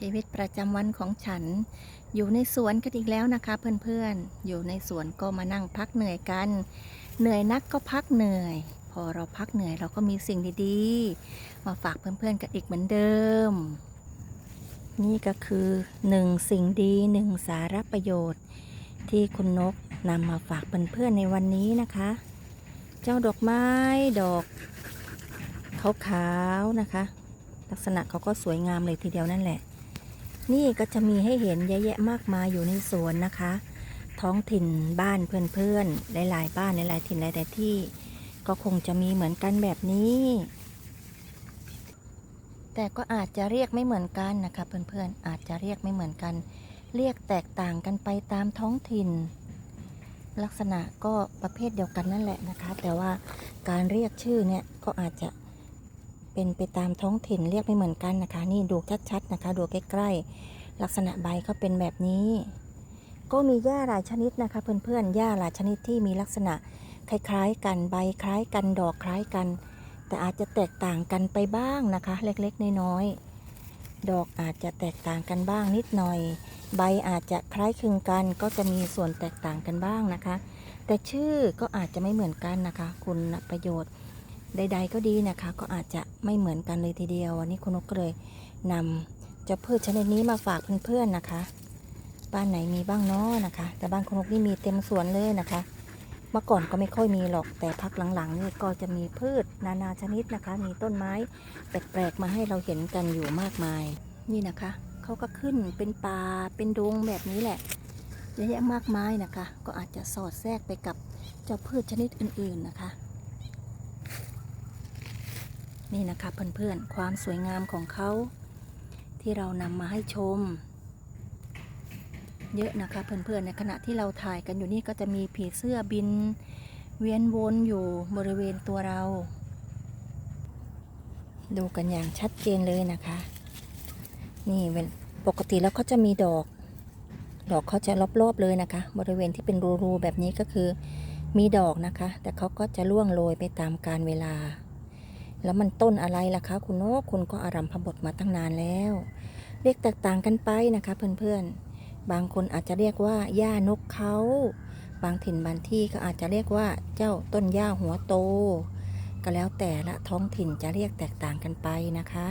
ชีวิตประจำวันของฉัน อยู่ในสวนกันอีกแล้วนะคะเพื่อนๆ อยู่ในสวนก็มานั่งพักเหนื่อยกัน เหนื่อยนักก็พักเหนื่อย พอเราพักเหนื่อยเราก็มีสิ่งดีๆ มาฝากเพื่อนๆกันอีกเหมือนเดิม นี่ก็คือหนึ่งสิ่งดีหนึ่งสาระประโยชน์ ที่คุณนกนำมาฝากเพื่อนๆในวันนี้นะคะ เจ้าดอกไม้ดอกขาวๆนะคะ ลักษณะเขาก็สวยงามเลยทีเดียวนั่นแหละ นี่ก็จะมีให้เห็นเยอะแยะมากมายอยู่ในสวนนะคะ ท้องถิ่นบ้านเพื่อนๆหลายๆบ้านหลายๆถิ่นหลายๆที่ ก็คงจะมีเหมือนกันแบบนี้ แต่ก็อาจจะเรียกไม่เหมือนกันนะคะเพื่อนๆอาจจะเรียกไม่เหมือนกัน เรียกแตกต่างกันไปตามท้องถิ่น ลักษณะก็ประเภทเดียวกันนั่นแหละนะคะ แต่ว่าการเรียกชื่อเนี่ยก็อาจจะ เป็นไปตามท้องถิ่นเรียกไม่เหมือนกันนะคะ นี่ดูชัดๆนะคะ ดูใกล้ๆลักษณะใบเขาเป็นแบบนี้ ก็มีหญ้าหลายชนิดนะคะ เพื่อนๆหญ้าหลายชนิดที่มีลักษณะคล้ายๆ กันใบคล้ายกันดอกคล้ายกัน แต่อาจจะแตกต่างกันไปบ้างนะคะ เล็กๆน้อยๆดอกอาจจะแตกต่างกันบ้างนิดหน่อย ใบอาจจะคล้ายคลึงกันก็จะมีส่วนแตกต่างกันบ้างนะคะ แต่ชื่อก็อาจจะไม่เหมือนกันนะคะ คุณประโยชน์ ใด ๆ ก็ดีนะคะ ก็อาจจะไม่เหมือนกันเลยทีเดียว วันนี้คุณนกก็เลยนำเจะพืชชนิดนี้มาฝากเพื่อนๆนะคะ บ้านไหนมีบ้างเนาะนะคะ แต่บ้านคุณนกนี่มีเต็มสวนเลยนะคะ เมื่อก่อนก็ไม่ค่อยมีหรอกแต่พักหลังๆนี่ก็จะมีพืชนานาชนิดนะคะ มีต้นไม้แปลกๆมาให้เราเห็นกันอยู่มากมาย นี่นะคะเขาก็ขึ้นเป็นป่าเป็นดงแบบนี้แหละเยอะแยะมากมายนะคะ ก็อาจจะสอดแทรกไปกับเจ้าพืชชนิดอื่น ๆนะคะ นี่นะคะเพื่อนๆ ความสวยงามของเขาที่เรานำมาให้ชม เยอะนะคะเพื่อนๆ ในขณะที่เราถ่ายกันอยู่นี่ก็จะมีผีเสื้อบิน เวียนวนอยู่บริเวณตัวเรา ดูกันอย่างชัดเจนเลยนะคะ นี่เวลปกติแล้วเขาจะมีดอก ดอกเขาจะรอบๆเลยนะคะ บริเวณที่เป็นรูๆแบบนี้ก็คือมีดอกนะคะ แต่เขาก็จะร่วงโรยไปตามกาลเวลา แล้วมันต้นอะไรล่ะคะ คุณนกคุณก็อารัมพบทมาตั้งนานแล้ว เรียกแตกต่างกันไปนะคะเพื่อนๆ บางคนอาจจะเรียกว่าหญ้านกเขา บางถิ่นบางที่ก็อาจจะเรียกว่าเจ้าต้นหญ้าหัวโต ก็แล้วแต่ละท้องถิ่นจะเรียกแตกต่างกันไปนะคะ